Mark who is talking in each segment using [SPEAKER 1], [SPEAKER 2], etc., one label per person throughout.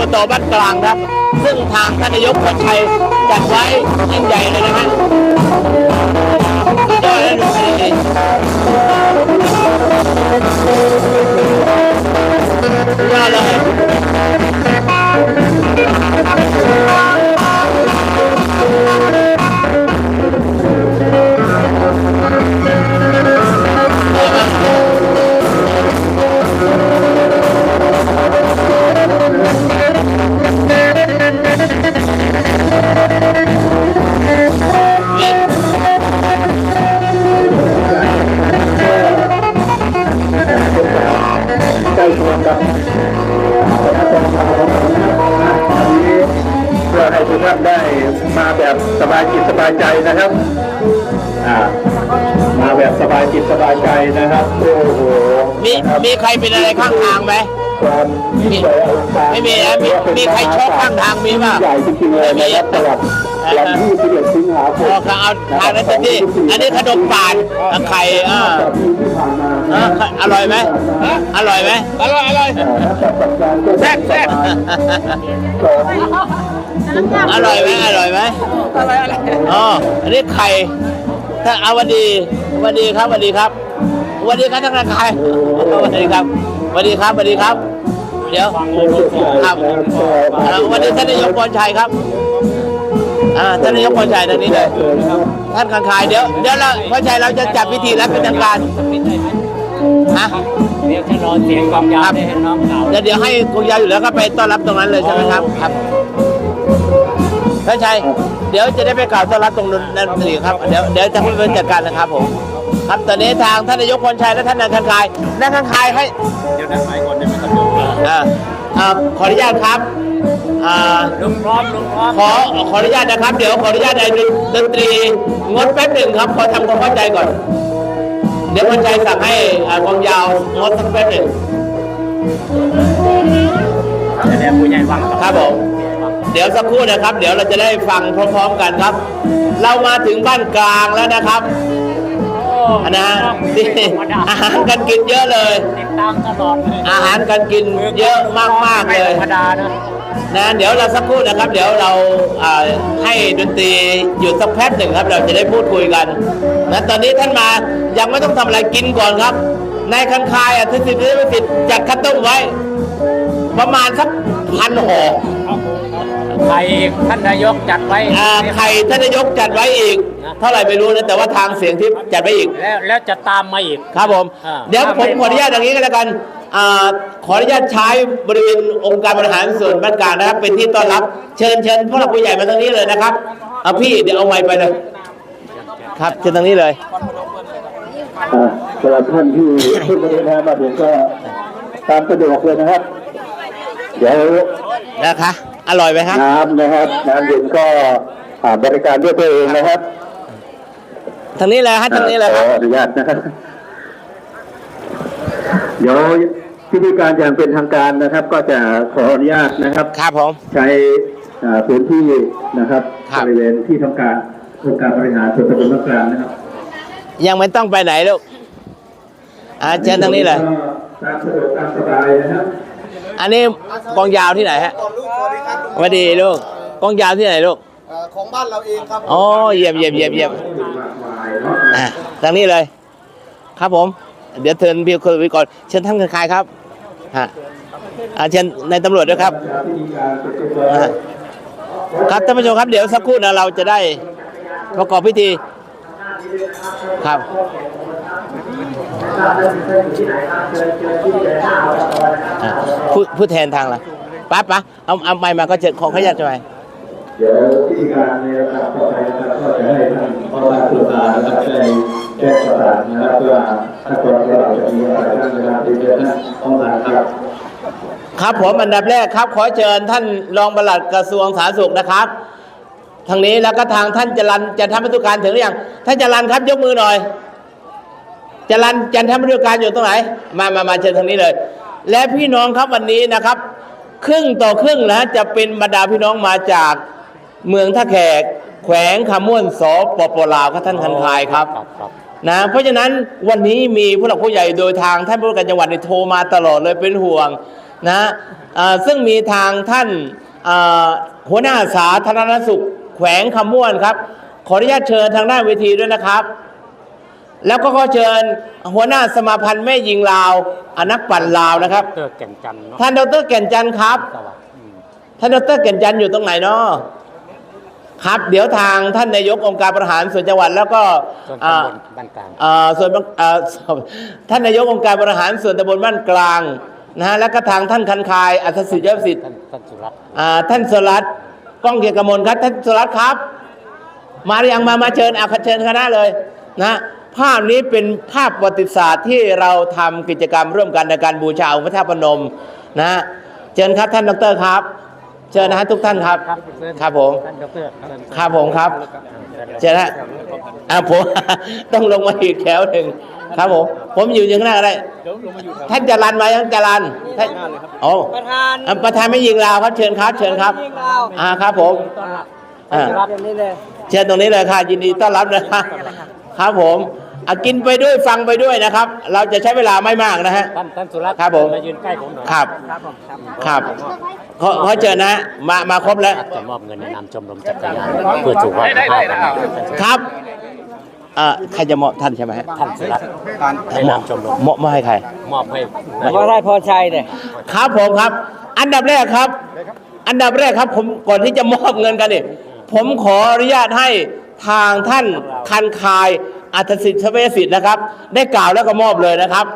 [SPEAKER 1] อบตบ้านกลางครับ ซึ่งทางท่านนายกคนชัยจัดไว้ยิ่งใหญ่เลยนะฮะยอดเลยดูสิสุดยอดเลย
[SPEAKER 2] ใกล้เคียงกับคณะกรรมการของเรานะครับอันนี้เพื่อให้ทุกท่านได้มาแบบสบายจิตสบายใจนะครับอ่ามาแบบสบายจิตสบายใจนะครับโอ้โห
[SPEAKER 1] มี
[SPEAKER 2] นะครับ
[SPEAKER 1] มีใครเป็นอะไรข้างทางไหม
[SPEAKER 2] ความยิ่งใหญ่อลังการ
[SPEAKER 1] ไม่มีนะมีมีใครชกข้างทางมีป่ะ
[SPEAKER 2] ใหญ่จริงๆเลยนะครับสำหรับวันที่11สิงหาค
[SPEAKER 1] พ
[SPEAKER 2] ม
[SPEAKER 1] อเขาเอาทานนั้นเต็มที่อันนี้ขนมปานไข่อ่า
[SPEAKER 2] จากปีที่ผ่านมา
[SPEAKER 1] เอออร่อยไหมอร่อยไหมอร่อยอร่อย
[SPEAKER 2] เอ่อนักจัดการก็
[SPEAKER 1] แซ่บแซ่บ
[SPEAKER 2] สอง
[SPEAKER 1] อร่อยไหมอร่อยไหมอร่อยอร่อยอ๋ออันนี้ไข่ถ้าเอาวันดีวันดีครับวันดีครับวันดีครับทั้งราคายวันดีครับวันดีครับวันดีครับ เดี๋ยวครับเอ่อวันนี้ท่านนายกพรชัยครับอ่าท่านนายกพรชัยทางนี้เลยท่านคังคายเดี๋ยวเดี๋ยวเราพรชัยเราจะจัดพิธีรับเป็นทางการ ฮะ
[SPEAKER 3] เดี๋ยวจะรอเสียงกองยาวได้ให้น้องเก่า
[SPEAKER 1] เดี๋ยวเดี๋ยวให้คงยาวอยู่แล้วก็ไปต้อนรับตรงนั้นเลยใช่ไหมครับ ครับท่านชัยเดี๋ยวจะได้ไปกล่าวต้อนรับตรงนั้นนั่นสิครับ เดี๋ยวเดี๋ยวจะพูดเป็นจัดการนะครับผม ครับตอนนี้ทางท่านนายกพรชัยและท่านนายคังคายนายคังคายให้
[SPEAKER 2] เดี๋ยวนัดหมายก่อนได้ไหมครับ
[SPEAKER 1] อ่าอ่าขออนุญาตครับอ่า
[SPEAKER 3] ลุงพร้อมลุงพร้อม
[SPEAKER 1] ขอขออนุญาตนะครับ เดี๋ยวขออนุญาตในดนตรีงดแป๊บหนึ่งครับ ขอทำความเข้าใจก่อน เดี๋ยวพรชัยสั่งให้อ่ากองยาวงดสักแป๊บหนึ่ง
[SPEAKER 3] จะเรียกผู้ใหญ่วัง
[SPEAKER 1] ครับผมเดี๋ยวสักครู่นะครับ เดี๋ยวเราจะได้ฟังพร้อมๆกันครับ เรามาถึงบ้านกลางแล้วนะครับอันนะฮะนี่อาหารการกินเยอะเลย
[SPEAKER 3] ติดตามตลอดเลย
[SPEAKER 1] อาหารการกินเยอะมากๆ
[SPEAKER 3] ไม่
[SPEAKER 1] เลย
[SPEAKER 3] ธรรมดานะ
[SPEAKER 1] นะเดี๋ยวเราสักครู่นะครับ เดี๋ยวเราให้ดนตรีหยุดสักแป๊บหนึ่งครับ เราจะได้พูดคุยกันนะตอนนี้ท่านมายังไม่ต้องทำอะไรกินก่อนครับในายคันคายอะทศิษย์ทศิษย์จัดข้าวต้มไว้ ประมาณสักพันห่อ
[SPEAKER 3] ใครท่านนายกจัดไว้
[SPEAKER 1] อ่าไข่ท่านนายกจัดไว้อีก เท่าไหร่ไม่รู้นะแต่ว่าทางเสียงทิพย์จัดไว้อีก
[SPEAKER 3] แล้วแล้วจะตามมาอีก
[SPEAKER 1] ครับผม
[SPEAKER 3] อ่า
[SPEAKER 1] เดี๋ยวผมขออนุญาตอย่างนี้ก็แล้วกันอ่าขออนุญาตใช้บริเวณองค์การบริหารส่วนบ้านกลางนะครับ เป็นที่ต้อนรับเชิญเชิญผู้หลักผู้ใหญ่มาทางนี้เลยนะครับเอาพี่เดี๋ยวเอาไม้ไปเลยครับเชิญทางนี้เลย
[SPEAKER 2] อ่าสำหรับท่านที่เพิ่งมาเดินทางมาถึงก็ตามสะดวกเลยนะครับ เดี๋ยว
[SPEAKER 1] นะคะ อร่อยไหมครับ
[SPEAKER 2] น้ำนะครับน้ำเย็นก็อ่าบริการด้วยตัวเองนะครับ
[SPEAKER 1] ทางนี้เลยฮะทางนี้เลยค
[SPEAKER 2] ข
[SPEAKER 1] รั
[SPEAKER 2] อบอนุญาตนะครับเดี๋ยวพิธีการอย่างเป็นทางการนะครับ ก็จะขออนุญาตนะครับ
[SPEAKER 1] ครับผม
[SPEAKER 2] ใช้อ่าพื้นที่นะครับ
[SPEAKER 1] ครับ
[SPEAKER 2] บริเวณที่ทำการองค์การบริหารส่วนตำบลมะกลางนะครับ
[SPEAKER 1] ยังไม่ต้องไปไหนลูกอ่าเชิญทางนี้เลย
[SPEAKER 2] ก็ตามสะดวกตามสบายนะครับ
[SPEAKER 1] อันนี้กองยาวที่ไหนฮะสวัสดีลูกกองยาวที่ไหนลูก
[SPEAKER 4] เอ่อของบ้านเราเองครับ
[SPEAKER 1] อ๋อเยี่ยมเยี่ยมเยี่ยมเยี่ยม
[SPEAKER 2] มากมายเนาะ
[SPEAKER 1] อะทางนี้เลย ครับผม เดี๋ยวเชิญพี่คุยก่อนเชิญท่านคายครับฮะอ่าเชิญในายตำรวจด้วยครับ
[SPEAKER 2] พิธีการเสร็จเรียบร้อย
[SPEAKER 1] อะครับท่านผู้ชมครับเดี๋ยวสักครู่นะเราจะได้ประกอบพิธีครับอะ ผู้ผู้แทนทางละป้าป้าเอาเอาไม้มาก็จะขอขยันจะไป
[SPEAKER 2] เดี๋ยวพิธีการในระดับต่อไปนะครับก็จะให้ท่านพ่อตาตุลานะครับได้แจ้งประสานนะครับเพื่อถ้าคนเราจะมีอะไรท่านนะครับที่จะท่านต้องการครับ
[SPEAKER 1] ครับผมอันดับแรกครับ ขอเชิญท่านรองปลัดกระทรวงสาธารณสุขนะครับ ทางนี้แล้วก็ทางท่านจรันจันทมตุการถึงหรือยังท่านจรันครับยกมือหน่อย จรันจันทมตุการอยู่ตรงไหน มามามาเชิญทางนี้เลย และพี่น้องครับวันนี้นะครับ ครึ่งต่อครึ่งนะจะเป็นบรรดาพี่น้องมาจากเมืองท่าแขก แขวงขม่วนสปปลาวครับท่านคันคายครับ
[SPEAKER 3] ครับครับ
[SPEAKER 1] นะเพราะฉะนั้นวันนี้มีผู้หลักผู้ใหญ่โดยทางท่านผู้ว่าการจังหวัดเนี่ยโทรมาตลอดเลยเป็นห่วงนะเอ่อซึ่งมีทางท่านเอ่อหัวหน้าสาธารณสุข แขวงคำม่วนครับ ขออนุญาตเชิญทางด้านเวทีด้วยนะครับ แล้วก็ขอเชิญหัวหน้าสมาพันธ์แม่ยิงลาวอนักปั่นลาวนะครับ
[SPEAKER 3] เตอร์แก่นจันทร์เนาะ
[SPEAKER 1] ท่านดรแก่นจันทร์ครับ
[SPEAKER 3] สวัสดีอืม
[SPEAKER 1] ท่านดรแก่นจันทร์อยู่ตรงไหนเนาะครับ เดี๋ยวทางท่านนายกองค์การบริหารส่วนจังหวัดแล้วก็
[SPEAKER 3] ส่วน
[SPEAKER 1] อ่า
[SPEAKER 3] ตำบลบ้านกลาง
[SPEAKER 1] เอ่อส่วนบางเอ่อท่านนายกองค์การบริหารส่วนตำบลบ้านกลางนะฮะแล้วก็ทางท่านคันคายอัศสิทธิ์ยศสิทธิ์
[SPEAKER 3] ท่านท่านสุรัตน์
[SPEAKER 1] อ่าท่านสรัตน์ก้องเกียรติกมลครับท่านสรัตน์ครับ มาหรือยังมามาเชิญอาเชิญคณะเลยนะ ภาพนี้เป็นภาพประวัติศาสตร์ที่เราทำกิจกรรมร่วมกันในการบูชาองค์พระธาตุพนมนะเชิญครับท่านดรครับ เชิญนะฮะทุกท่านครับ ครับผม
[SPEAKER 3] ท่านดร
[SPEAKER 1] ครับผมครับเชิญฮะอ่าผมต้องลงมาอีกแถวหนึ่งครับผมผมอยู่อย่างหน้าอะไรท่านจรันมายังจรันท่านโอ้
[SPEAKER 5] ประธาน
[SPEAKER 1] อะประธานไม่ยิงลาวครับ เชิญครับ เชิญครับ
[SPEAKER 5] ยิงเรา
[SPEAKER 1] อ่าครับผมอ่า
[SPEAKER 5] เดี๋ยวนี้เลย
[SPEAKER 1] เชิญตรงนี้เลยค่ะยินดีต้อนรับนะครับ ครับผมอะกินไปด้วยฟังไปด้วยนะครับ เราจะใช้เวลาไม่มากนะฮะ
[SPEAKER 3] ท่านท่านสุรัตน์
[SPEAKER 1] ครับผม
[SPEAKER 3] มายืนใกล้ผมหน่อย
[SPEAKER 1] ครับ
[SPEAKER 5] ครับผมครับ
[SPEAKER 1] ครับขอขอเชิญนะฮะมามาครบแล้ว
[SPEAKER 3] จะมอบเงินในนามชมรมจักรยานเพื่อสุขภาพของ
[SPEAKER 1] ครับเอ่อใครจะมอบท่านใช่ไหมฮะ
[SPEAKER 3] ท่านสุรัตน์ในนามชมรม
[SPEAKER 1] มอบมอบให้ใคร
[SPEAKER 3] มอบให้
[SPEAKER 5] เพราะได้พอชัยเนี่ย
[SPEAKER 1] ครับผมครับ อันดับแรกครับ อันดับแรกครับผมก่อนที่จะมอบเงินกันเนี่ยผมขออนุญาตให้ ทางท่านคันคายอัตสิทธิ์ทเวสิทธิ์นะครับ ได้กล่าวแล้วก็มอบเลยนะครับ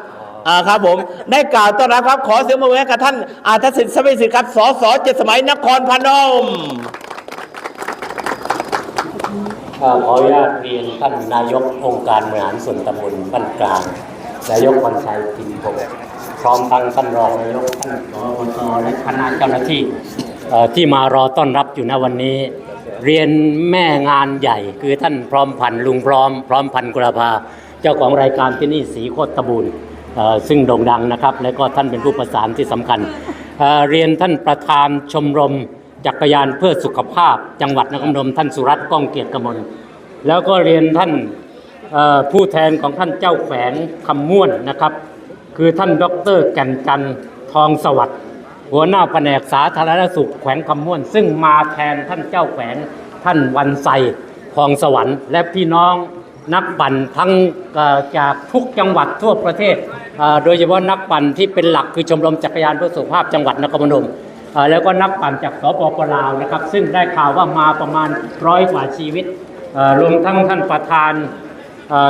[SPEAKER 1] อ่าครับผมได้กล่าวต้อนรับครับ ขอเสียงปรบมือให้กับท่านอัตสิทธิ์ทเวสิทธิ์ครับสสเจ็ดสมัยนครพนม
[SPEAKER 3] ขออนุญาตเรียนท่านนายกองค์การบริหารส่วนตำบลบ้านกลาง นายกวันชัยพิมพงศ์พร้อมทั้งท่านรองนายกท่านรองอบตและคณะเจ้าหน้าที่ที่มารอต้อนรับอยู่ณวันนี้ เรียนแม่งานใหญ่ คือท่านพร้อมพันลุงพร้อม พร้อมพันกุลาภาเจ้าของรายการที่นี่สีโคตรตะบูนซึ่งโด่งดังนะครับ และก็ท่านเป็นผู้ประสานที่สำคัญ เรียนท่านประธานชมรม จักรยานเพื่อสุขภาพ จังหวัดนครพนมท่านสุรัตน์ก้องเกียรติกมลแล้วก็เรียนท่านผู้แทนของท่านเจ้าแขวงคำม่วนนะครับ คือท่านดรแก่นจันทร์ทองสวัสดิ์ หัวหน้าแผนกสาธารณสุขแขวงคำม่วน ซึ่งมาแทนท่านเจ้าแขวงท่านวันไซทองสวรรค์ และพี่น้องนักปั่นทั้งจากทุกจังหวัดทั่วประเทศ โดยเฉพาะนักปั่นที่เป็นหลักคือชมรมจักรยานเพื่อสุขภาพจังหวัดนครพนมแล้วก็นักปั่นจากสปปลาวนะครับ ซึ่งได้ข่าวว่ามาประมาณร้อยกว่าชีวิตรวมทั้งท่านประธาน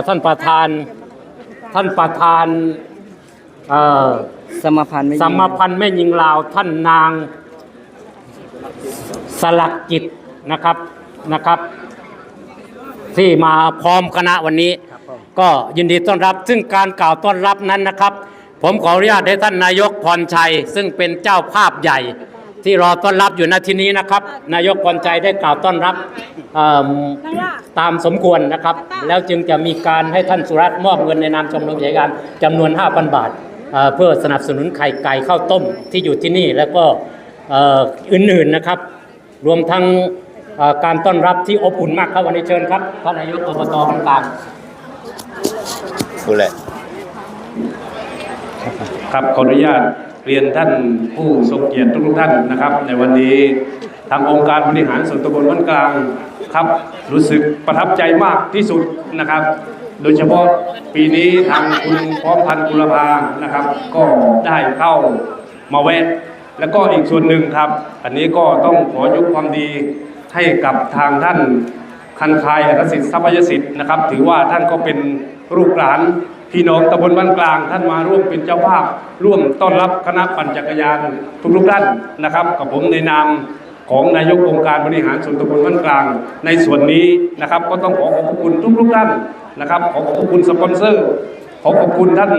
[SPEAKER 3] ท่านประธานท่านประธานอ
[SPEAKER 5] สมพันธ์ไม่
[SPEAKER 3] สมพันธ์แม่ยิงลาวท่านนางสลักจิตนะครับนะครับ ที่มาพร้อมคณะวันนี้ ก็ยินดีต้อนรับ ซึ่งการกล่าวต้อนรับนั้นนะครับ ผมขออนุญาตให้ท่านนายกพรชัย ซึ่งเป็นเจ้าภาพใหญ่ ที่รอต้อนรับอยู่ณที่นี้นะครับ นายกพรชัยได้กล่าวต้อนรับตามสมควรนะครับ แล้วจึงจะมีการให้ท่านสุรัตน์มอบเงินในนามชมรมจักรยานจำนวน 5,000 บาท เอ่อเพื่อสนับสนุนไข่ไก่ข้าวต้มที่อยู่ที่นี่แล้วก็เอ่ออื่นๆนะครับ รวมทั้งเอ่อการต้อนรับที่อบอุ่นมากครับวันนี้เชิญครับท่านนายกอบตต่างๆ
[SPEAKER 1] ดูเลย
[SPEAKER 6] ครับขออนุญาตเรียนท่านผู้ทรงเกียรติทุกๆท่านนะครับ ในวันนี้ทางองค์การบริหารส่วนตำบลบ้านกลางครับรู้สึกประทับใจมากที่สุดนะครับ โดยเฉพาะปีนี้ทางคุณพร้อมพันธ์กุลภานะครับ ก็ได้เข้ามาแวะแล้วก็อีกส่วนหนึ่งครับ อันนี้ก็ต้องขอยกความดีให้กับทางท่านคันคายอัสิทธิ์ทรัพยสิทธิ์นะครับ ถือว่าท่านก็เป็นลูกหลานพี่น้องตำบลบ้านกลาง ท่านมาร่วมเป็นเจ้าภาพ ร่วมต้อนรับคณะปั่นจักรยานทุกๆท่านนะครับ กับผมในนามของนายกองค์การบริหารส่วนตำบลบ้านกลาง ในส่วนนี้นะครับ ก็ต้องขอขอบคุณทุกๆท่าน นะครับขอขอบคุณสปอนเซอร์ขอขอบคุณท่าน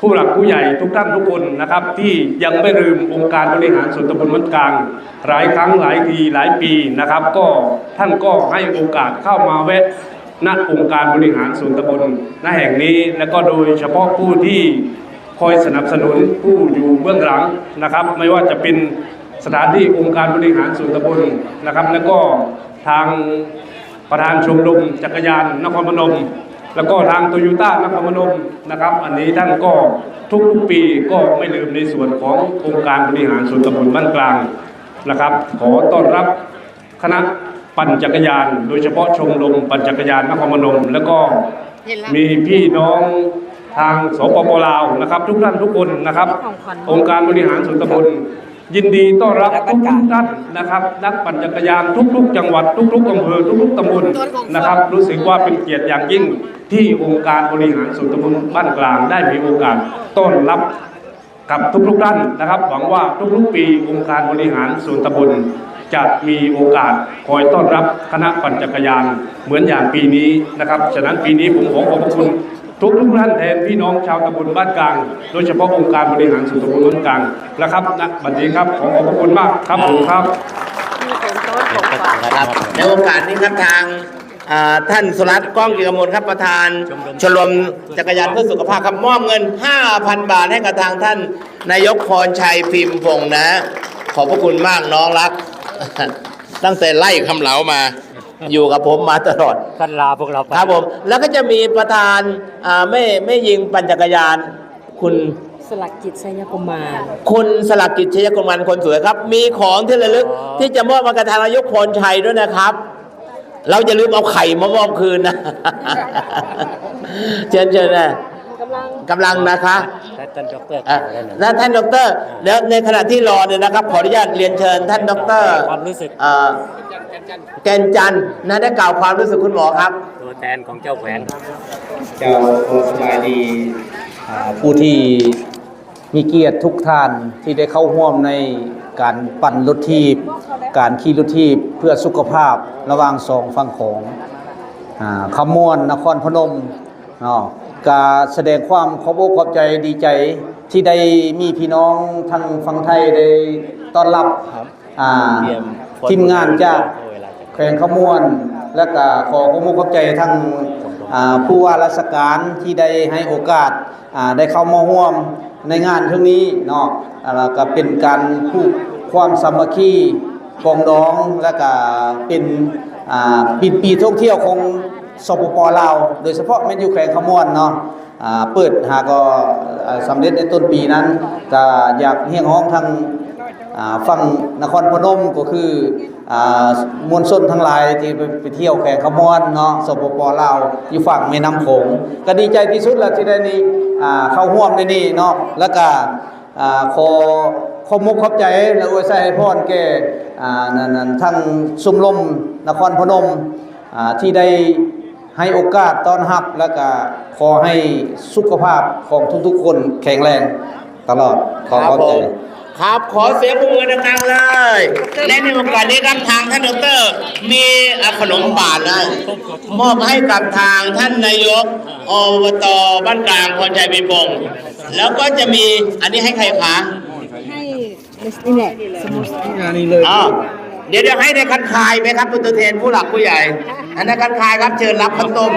[SPEAKER 6] ผู้หลักผู้ใหญ่ทุกท่านทุกคนนะครับ ที่ยังไม่ลืมองค์การบริหารส่วนตำบลมันกลาง หลายครั้งหลายทีหลายปีนะครับ ก็ท่านก็ให้โอกาสเข้ามาแวะณองค์การบริหารส่วนตำบลณแห่งนี้ แล้วก็โดยเฉพาะผู้ที่คอยสนับสนุนผู้อยู่เบื้องหลังนะครับ ไม่ว่าจะเป็นสถานที่องค์การบริหารส่วนตำบลนะครับ แล้วก็ทาง ประธานชมรมจักรยานนครพนม แล้วก็ทางโตโยต้านครพนมนะครับ อันนี้ท่านก็ทุกๆปีก็ไม่ลืมในส่วนขององค์การบริหารส่วนตำบลบ้านกลางนะครับ ขอต้อนรับคณะปั่นจักรยาน โดยเฉพาะชมรมปั่นจักรยานนครพนม แล้วก็มีพี่น้องทางสปปลาวนะครับ ทุกท่านทุกคนนะครับ องค์การบริหารส่วนตำบล ยินดีต้อนรับทุกท่านนะครับ นักปั่นจักรยานทุกๆ จังหวัดทุกๆอำเภอทุกๆตำบลนะครับ รู้สึกว่าเป็นเกียรติอย่างยิ่งที่องค์การบริหารส่วนตำบลบ้านกลางได้มีโอกาสต้อนรับกับทุกๆท่านนะครับ หวังว่าทุกๆปีองค์การบริหารส่วนตำบลจะมีโอกาสคอยต้อนรับคณะปั่นจักรยานเหมือนอย่างปีนี้นะครับ ฉะนั้นปีนี้ผมขอขอบพระคุณ ทุกทุกท่านแทนพี่น้องชาวตำบลบ้านกลาง โดยเฉพาะองค์การบริหารส่วนตำบลบ้านกลางนะครับณบัดนี้ครับขอขอบพระคุณมากครับผมครับ
[SPEAKER 1] นะครับในโอกาสนี้ครับทางท่านสุรัตน์ก้องกิจกมลครับประธาน ชมรมจักรยานเพื่อสุขภาพครับมอบเงิน 5,000 บาทให้กับทางท่านนายกพรชัยพิมพ์พงษ์นะ ขอบพระคุณมากน้องรัก ตั้งแต่ไล่คำเหลามา อยู่กับผมมาตลอด
[SPEAKER 3] ท่านลาพวกเราไป
[SPEAKER 1] ครับผม แล้วก็จะมีประธานอ่าไม่ไม่ยิงปั่นจักรยาน คุณ
[SPEAKER 7] สลักจิตไสยกุมาร
[SPEAKER 1] คุณสลักกิจชยกุลมันคนสวยครับ มีของที่ระลึกที่จะมอบมากระทางนายกพรชัยด้วยนะครับ เราจะลืมเอาไข่มามอบคืนนะ เชิญเชิญนะ
[SPEAKER 7] กำ ลัง
[SPEAKER 1] กำลังนะคะ
[SPEAKER 3] ท่านดอกเตอร
[SPEAKER 1] อะแล้วท่านดอกเตอรเดี๋ยวในขณะที่รอเนี่ยนะครับขออนุญาตเรียนเชิญท่านดอกเตอร
[SPEAKER 3] ความรู้สึก
[SPEAKER 1] เอ่อแกนจันทร์นะได้กล่าวความรู้สึกคุณหมอครับ
[SPEAKER 3] ตัวแทนของเจ้าแขวง
[SPEAKER 4] เจ้าสบายดีอ่าผู้ที่มีเกียรติทุกท่านที่ได้เข้าร่วมในการปั่นรถทีบ การขี่รถทีบเพื่อสุขภาพระหว่างสองฝั่งของอ่าขมวนนครพนมเนาะ กาแสดงความขอบอกขอบใจดีใจที่ได้มีพี่น้องทางฝั่งไทยได้ต้อนรับอ่าทีมงานจากแขวงขมวน และก็ขอขอบคุณขอบใจทั้งอ่าผู้ว่าราชการที่ได้ให้โอกาสอ่าได้เข้ามาร่วมในงานครั้งนี้เนาะอ่าแล้วก็เป็นการผูกความสามัคคีปรองดองและก็เป็นอ่าปีปีท่องเที่ยวของ สปปลาวโดยเฉพาะแมนอยู่แขวงขมวนเนาะเปิดหาก็สำเร็จในต้นปีนั้นก็อยากเรียกร้องทางฝั่งนครพนมก็คือมวลชนทั้งหลายที่ไปเที่ยวแข่งขมวนเนาะสปปลาวอยู่ฝั่งแม่น้ำโขงก็ดีใจที่สุดแล้วที่ได้นี่เข้าร่วมในนี่เนาะแล้วก็ขอขอมุกขอบใจและอวยใส่ให้พรแก่อ่านั่นั่นทั้งสุมลมนครพนมที่ได้ ให้โอกาสต้อนรับแล้วก็ขอให้สุขภาพของทุกๆคนแข็งแรงตลอดขอขอบใจ
[SPEAKER 1] ครับขอเสียงปรบมือดังๆเลย และในโอกาสนี้ครับทางท่านดอกเตอรมีอะขนมบาทนะมอบให้กับทางท่านนายกอบตบ้านกลางพรชัยบินพงศ์แล้วก็จะมีอันนี้ให้ใครคะ
[SPEAKER 7] ให้นี่แหละสมุด
[SPEAKER 1] อ๋อ เดี๋ยวเดี๋ยวให้ในคันคายไหมครับคุณตัวแทนผู้หลักผู้ใหญ่ อันในคันคายครับเชิญรับข้าวต้ม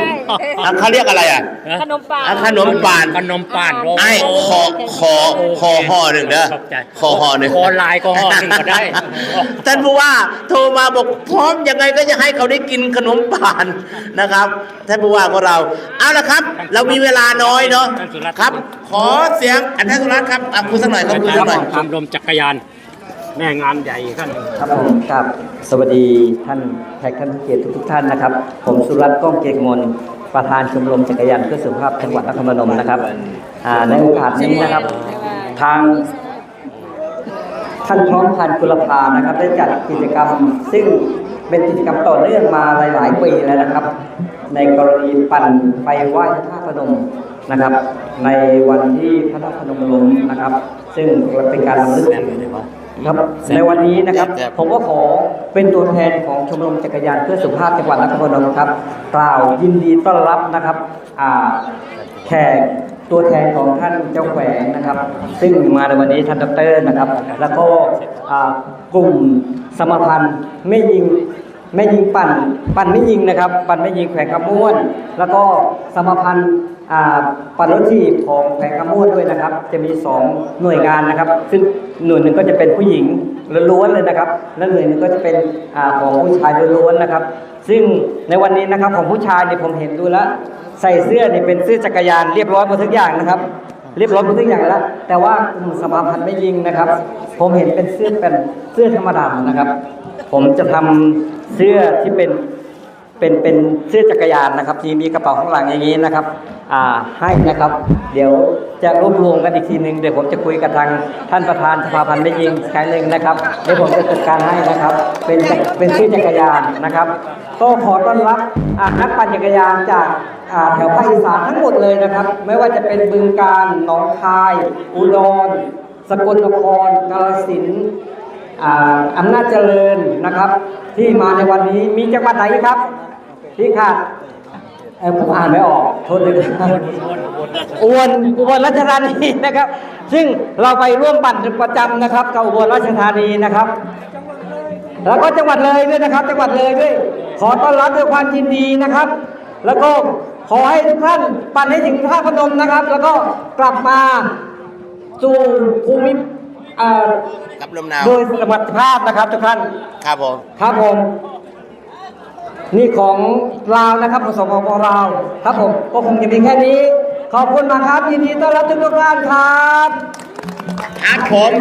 [SPEAKER 1] อะเขาเรียกอะไรอะ
[SPEAKER 7] ขนมปัง
[SPEAKER 1] อะขนมป่าน
[SPEAKER 3] ขนมป่าน
[SPEAKER 1] ไอ้คอคอคอห่อหนึ่งเด้อ
[SPEAKER 3] ขอบใจ
[SPEAKER 1] คอห่อหนึ่ง
[SPEAKER 3] คอลายก็ห่อหนึ่งก็ได้
[SPEAKER 1] ท่านผู้ว่าโทรมาบอกพร้อมยังไงก็จะให้เขาได้กินขนมป่านนะครับท่านผู้ว่าของเราเอาละครับ เรามีเวลาน้อยเนาะ
[SPEAKER 3] ท่านสุรัตน์
[SPEAKER 1] ครับ ขอเสียงอันท่านสุรัตน์ครับอะคุยสักหน่อยครับคุยสักหน่อย
[SPEAKER 3] ชมรมจักรยาน แม่งานใหญ่ท่าน
[SPEAKER 5] ครับผมครับสวัสดีท่านแขกท่านผู้เกียรติทุกท่านนะครับ ผมสุรัตน์ก้องเกียรติมนประธานชมรมจักรยานเพื่อสุขภาพจังหวัดนครพนมนะครับในโอกาสนี้นะครับ ทางท่านพร้อมพันธ์กุลภานะครับ ได้จัดกิจกรรม ซึ่งเป็นกิจกรรมต่อเนื่องมาหลาย ๆ ปีแล้วนะครับ ในกรณีปั่นไปไหว้พระพนมนะครับ ในวันที่พระธาตุพนมลงนะครับ ซึ่งเป็นการรำลึก ครับในวันนี้นะครับ
[SPEAKER 1] ครับ
[SPEAKER 5] ผมก็ขอเป็นตัวแทนของชมรมจักรยานเพื่อสุขภาพจังหวัดนครพนมครับ กล่าวยินดีต้อนรับนะครับอ่าแขกตัวแทนของท่านเจ้าแขวงนะครับ ซึ่งมาในวันนี้ท่านดอกเตอรนะครับ แล้วก็อ่ากลุ่มสมพันธ์ไม่ยิงไม่ยิงปั่น ปั่นไม่ยิงนะครับ ปั่นไม่ยิงแขวงกระม้วน แล้วก็สมพันธ์อ่า ปั่นรถที่ของแขวงคำม่วนด้วยนะครับ จะมี 2 หน่วยงานนะครับ ซึ่งหน่วยหนึ่งก็จะเป็นผู้หญิงล้วนๆเลยนะครับ และหน่วยหนึ่งก็จะเป็นอของผู้ชายล้วนๆนะครับ ซึ่งในวันนี้นะครับของผู้ชายเนี่ยผมเห็นดูแล้วใส่เสื้อนี่เป็นเสื้อจักรยานเรียบร้อยหมดทุกอย่างนะครับ เรียบร้อยหมดทุกอย่างแล้ว แต่ว่ากลุ่มสมาพันธ์ไม่ยิงนะครับ ผมเห็นเป็นเสื้อเป็นเสื้อธรรมดานะครับ ผมจะทำเสื้อที่เป็น เป็นเป็นเสื้อจักรยานนะครับ ที่มีกระเป๋าข้างหลังอย่างนี้นะครับอ่าให้นะครับ เดี๋ยวจะรวบรวมกันอีกทีหนึ่งเดี๋ยวผมจะคุยกับทางท่านประธานสภาพันธ์ไม่ยิงครั้งหนึ่งนะครับเดี๋ยวผมจะจัดการให้นะครับ เป็นเป็นเสื้อจักรยานนะครับก็ขอต้อนรับนักปั่นจักรยานจากแถวภาคอีสานทั้งหมดเลยนะครับ ไม่ว่าจะเป็นบึงกาฬหนองคาย อุดร สกลนครกาฬสินออำนาจเจริญนะครับ ที่มาในวันนี้มีจังหวัดไหนครับ ที่ขาดเออผมอ่านไม่ออกโทษด้วยครับอุบลอุบลราชธานีนะครับ ซึ่งเราไปร่วมปั่นประจำนะครับกับอุบลราชธานีนะครับ แล้วก็จังหวัดเลยด้วยนะครับ จังหวัดเลยด้วย ขอต้อนรับด้วยความยินดีนะครับ แล้วก็ขอให้ทุกท่านปั่นให้ถึงท่าพนมนะครับ แล้วก็กลับมาสู่ภูมิอ่า
[SPEAKER 1] กับลมหนาว
[SPEAKER 5] โดยสวัสดิภาพนะครับทุกท่าน
[SPEAKER 1] ครับผม
[SPEAKER 5] ครับผม นี่ของลาวนะครับของสปปลาวครับผมก็คงจะมีแค่นี้ ขอบคุณมากครับยินดีต้อนรับทุกทุกท่านครับ
[SPEAKER 1] ครับผม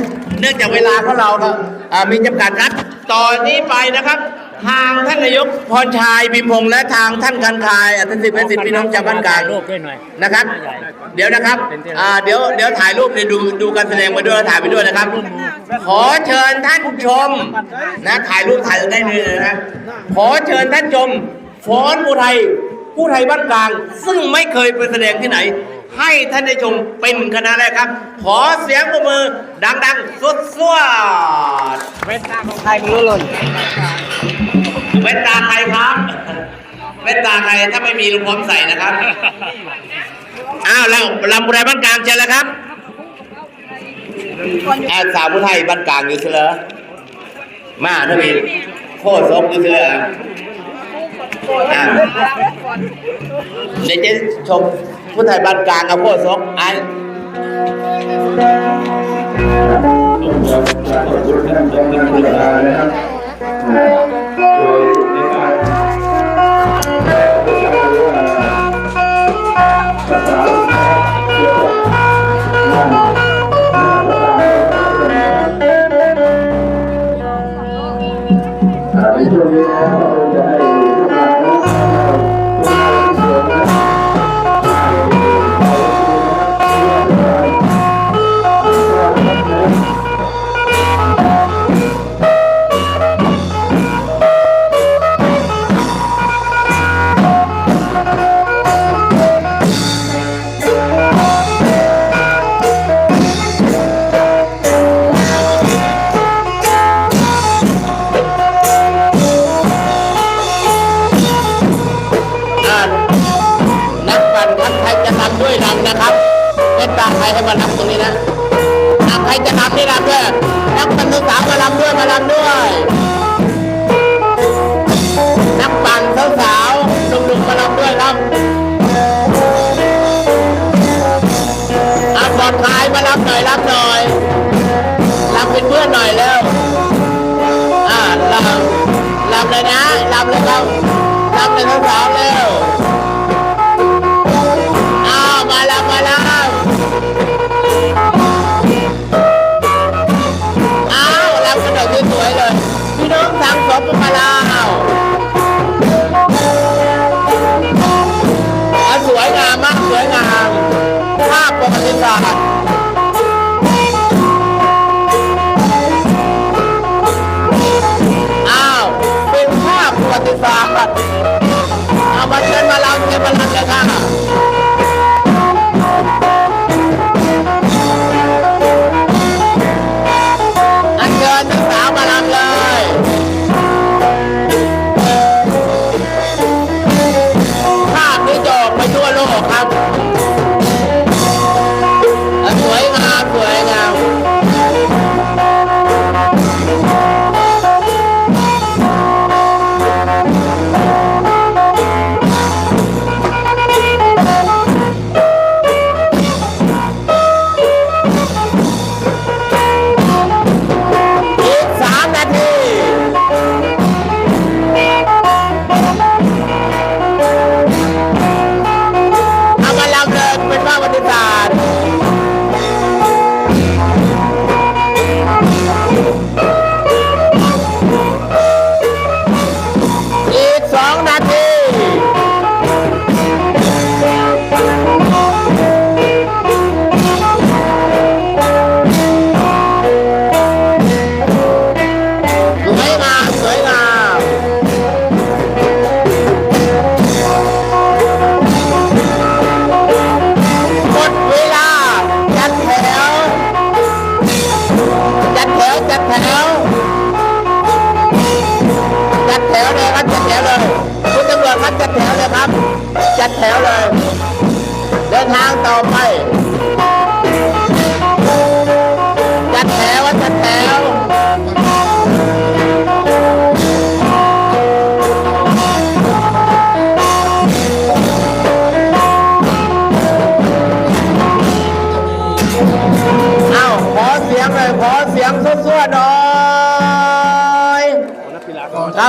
[SPEAKER 1] เนื่องจากเวลาของเราครับอ่ามีจำกัดครับตอนนี้ไปนะครับ ทางท่านนายกพรชัยพิมพงษ์และทางท่านการคายอัตสิทธิ์เป็นสิทธิ์พี่น้องชาวบ้านกลาง
[SPEAKER 3] รูปด้วยหน่อย
[SPEAKER 1] นะครับ เดี๋ยวนะครับอ่าเดี๋ยวเดี๋ยวถ่ายรูปเนี่ยดูดูการแสดงไปด้วยถ่ายไปด้วยนะครับ ขอเชิญท่านชมนะถ่ายรูปถ่ายได้เลยนะขอเชิญท่านชมฟ้อนผู้ไทยผู้ไทยบ้านกลาง ซึ่งไม่เคยไปแสดงที่ไหน ให้ท่านได้ชมเป็นคณะแรกครับ ขอเสียงปรบมือดังๆสุดสวด
[SPEAKER 5] เว้นาของไทยรู้หล่น
[SPEAKER 1] เว้นตาใครครับเว้นตาใครถ้าไม่มีลุงพร้อมใส่นะครับอ้าวแล้วลำบุรีบ้านกลางเชิญแล้วครับอาสาวผู้ไทยบ้านกลางอยู่เฉลอมาถ้ามีโคตรซกอยู่เฉลอเดี๋ยวจะชมผู้ไทยบ้านกลางกับโคตรซกไอ้
[SPEAKER 2] ขอบคุณท่านรองนายกนะครับ คร
[SPEAKER 1] ให้มานำตรงนี้นะนำใครจะนำนี่นำด้วยนักปั่นสาวๆมาลำด้วยมาลำด้วย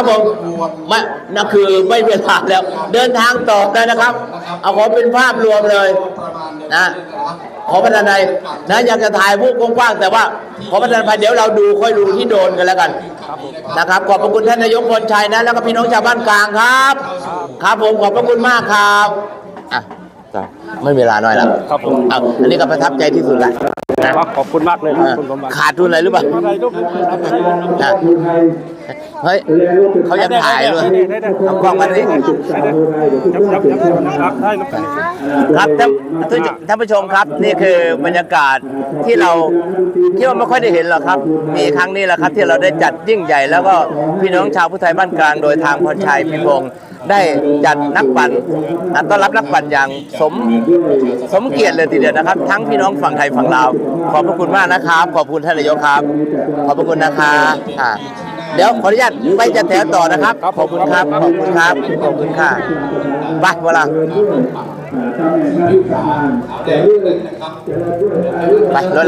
[SPEAKER 1] ครับผมไม่นั่นคือไม่เวลาแล้ว เดินทางต่อเลยนะครับ เอาขอเป็นภาพรวมเลยนะขอประทานใดนะอยากจะถ่ายผู้กว้างๆแต่ว่าขอประทานภัยเดี๋ยวเราดูค่อยดูที่โดนกันแล้วกันนะครับ ขอบพระคุณท่านนายกพลชัยนะแล้วก็พี่น้องชาวบ้านกลางครับ ครับผมขอบพระคุณมากครับอะจ้ะไม่มีเวลาน้อยแล้ว
[SPEAKER 6] ครับผม
[SPEAKER 1] เอาอันนี้ก็ประทับใจที่สุดละนะ
[SPEAKER 6] ครับขอบคุณมากเลยครับคุณสมบัติ
[SPEAKER 1] ขาดทุนอะไรหรือเปล่านะ เฮ้ยเขายังถ่ายด้วยเอากล้องมาดิครับท่านท่านท่านผู้ชมครับ นี่คือบรรยากาศที่เราที่ว่าไม่ค่อยได้เห็นหรอกครับ มีครั้งนี้แหละครับ ที่เราได้จัดยิ่งใหญ่ แล้วก็พี่น้องชาวพุทธไทยบ้านกลางโดยทางพรชัยพิพงศ์ได้จัดนักปั่นอะต้อนรับนักปั่นอย่างสมสมเกียรติเลยทีเดียวนะครับ ทั้งพี่น้องฝั่งไทยฝั่งลาว ขอบพระคุณมากนะครับ ขอบคุณท่านนายกครับ ขอบพระคุณนะครับอ่า เดี๋ยวขออนุญาตไปจัดแถวต่อนะครับ ขอบคุณครับ ขอบคุณครับ ขอบคุณค่ะไปเวลาไปรถ